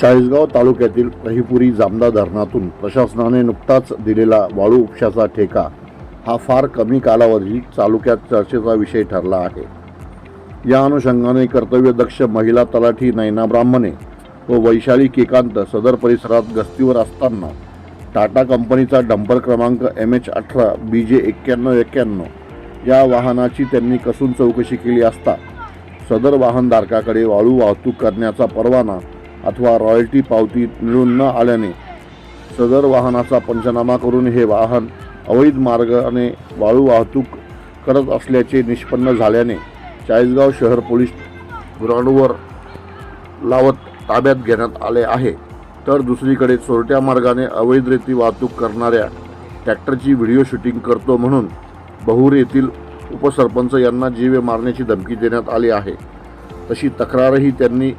चाळीसगाव तालुक्यातील रहीपुरी जामदा धरणातून प्रशासनाने नुकताच दिलेला वाळू उपशाचा ठेका हा फार कमी कालावधी तालुक्यात चर्चेचा विषय ठरला आहे. या अनुषंगाने कर्तव्यदक्ष महिला तलाठी नैना ब्राह्मणे व वैशाली केकांत सदर परिसरात गस्तीवर असताना टाटा कंपनीचा डंपर क्रमांक एम एच अठरा बी जे एक्क्याण्णव एक्क्याण्णव या वाहनाची त्यांनी कसून चौकशी केली असता सदर वाहनधारकाकडे वाळू वाहतूक करण्याचा परवाना अथवा रॉयल्टी पावती मिळून न आल्याने सदर वाहनाचा पंचनामा करून हे वाहन अवैध मार्गाने वाळू वाहतूक करत असल्याचे निष्पन्न झाल्याने चाळीसगाव शहर पोलीस ग्राउंडवर लावत ताब्यात घेण्यात आले आहे. तर दुसरीकडे चोरट्या मार्गाने अवैध रेती वाहतूक करणाऱ्या ट्रॅक्टरची व्हिडिओ शूटिंग करतो म्हणून बहुर येथील उपसरपंच यांना जीवे मारण्याची धमकी देण्यात आली आहे. तशी तक्रारही त्यांनी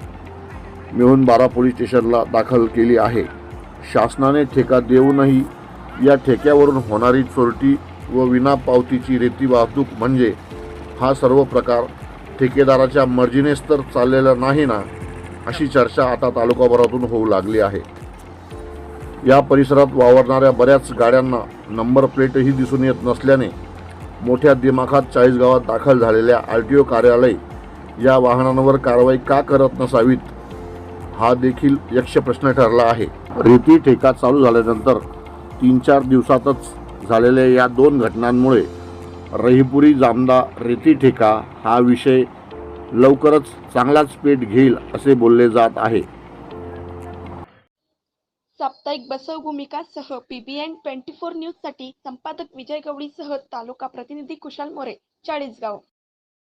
मिळून बारा पोलीस स्टेशनला दाखल केली आहे. शासनाने ठेका देऊनही या ठेक्यावरून होणारी चोरटी व विना पावतीची रेती वाहतूक म्हणजे हा सर्व प्रकार ठेकेदाराच्या मर्जीनेच तर चाललेला नाही ना अशी चर्चा आता तालुकाभरातून होऊ लागली आहे. या परिसरात वावरणाऱ्या बऱ्याच गाड्यांना नंबर प्लेटही दिसून येत नसल्याने मोठ्या दिमाखात चाळीस गावात दाखल झालेल्या आर टी ओ कार्यालय या वाहनांवर कारवाई का करत नसावीत हा देखील यक्ष प्रश्न ठरला आहे. रेती ठेका चालू झाल्यानंतर तीन चार दिवसातच झालेल्या या दोन घटनांमुळे रहीपुरी जामदा रेती ठेका हा विषय लवकरच चांगलाच पेट घेईल असे बोलले जात आहे. साप्ताहिक Basav भूमिकासह P B N twenty four न्यूजसाठी संपादक विजय गवळीसह तालुका प्रतिनिधी कुशाल मोरे चाळीसगाव.